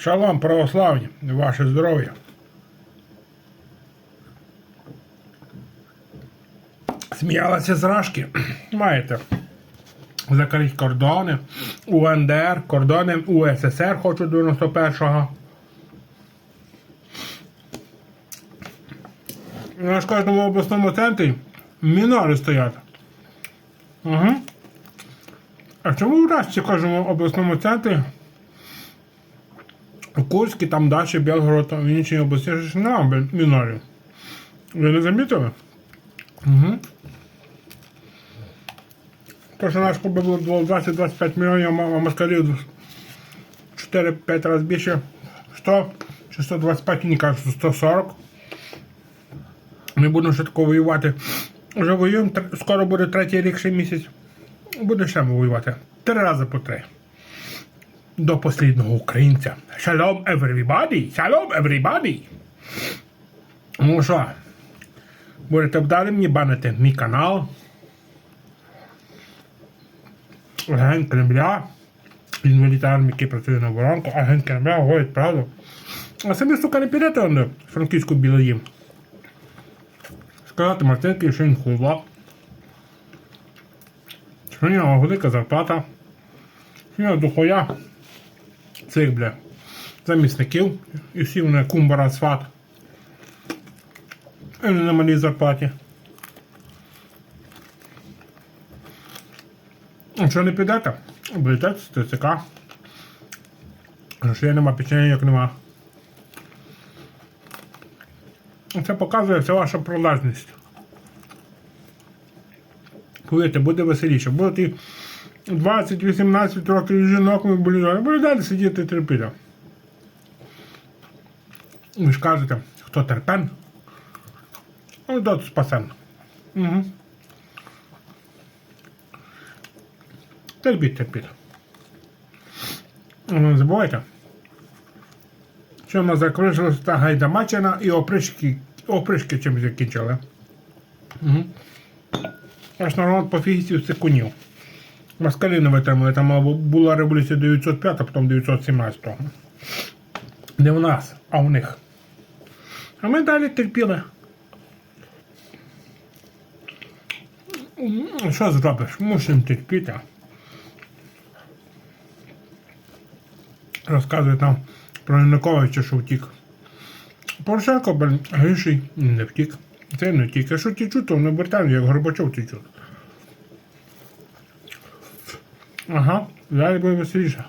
Шалом, православні, ваше здоров'я. Сміялися з рашки. Маєте. Закрить кордони, УНДР, кордони УССР хочуть 91-го. У нас в кожному обласному центрі мінори стоять. Угу. А чому в в кожному обласному центрі? У Курській, там далі, Білгород, в іншій області ж немає мінорів. Ви не замітили? Угу. То, що наш клуб було 20-25 мільйонів, а москалів 4-5 разів більше. 100 чи 125, мені кажуть, 140. Ми будемо ще тако воювати. Вже воюємо, скоро буде третій рік, ще місяць. Буде ще воювати. Три рази по три. До послідного українця. Шалом, everybody! Шалом, everybody! Ну що, будете вдалі мені банити мій канал. Агент Кремля. Інвалід армії, який працює на воронку. Агент Кремля говорить правду. А самі, сука, не підете он до франківську білоїм. Сказати Мартинки, що він хуйло. Що в нього велика зарплата. Що в нього дохуя цих, бля, замісників. І всі вони кумбара сват. І вони на малій зарплаті. Якщо не підете, будете з ТЦК. Грошей нема, печеньок нема. Це показує вся ваша продажність. Повірте, буде веселіше. Будуть і 20-18 років жінок ми були, буде далі сидіти терпіти. Ви ж кажете, хто терпен, ну тот спасен. Угу. Терпіть, терпіть. Не забувайте, що в нас закрилася та гайдамачина і опришки, опришки чим закінчили. Угу. Аж народ по фігісів секунів. Москалі не витримали, там була революція 905, а потім 917. Не в нас, а в них. А ми далі терпіли. Що зробиш? Мусимо терпіти. Розказує там про Януковича, що втік. Порошенко, гріший не втік. Це не втік. А що тічуть, то не Британію, як Горбачов тічуть. Ага, далі буде веселіше.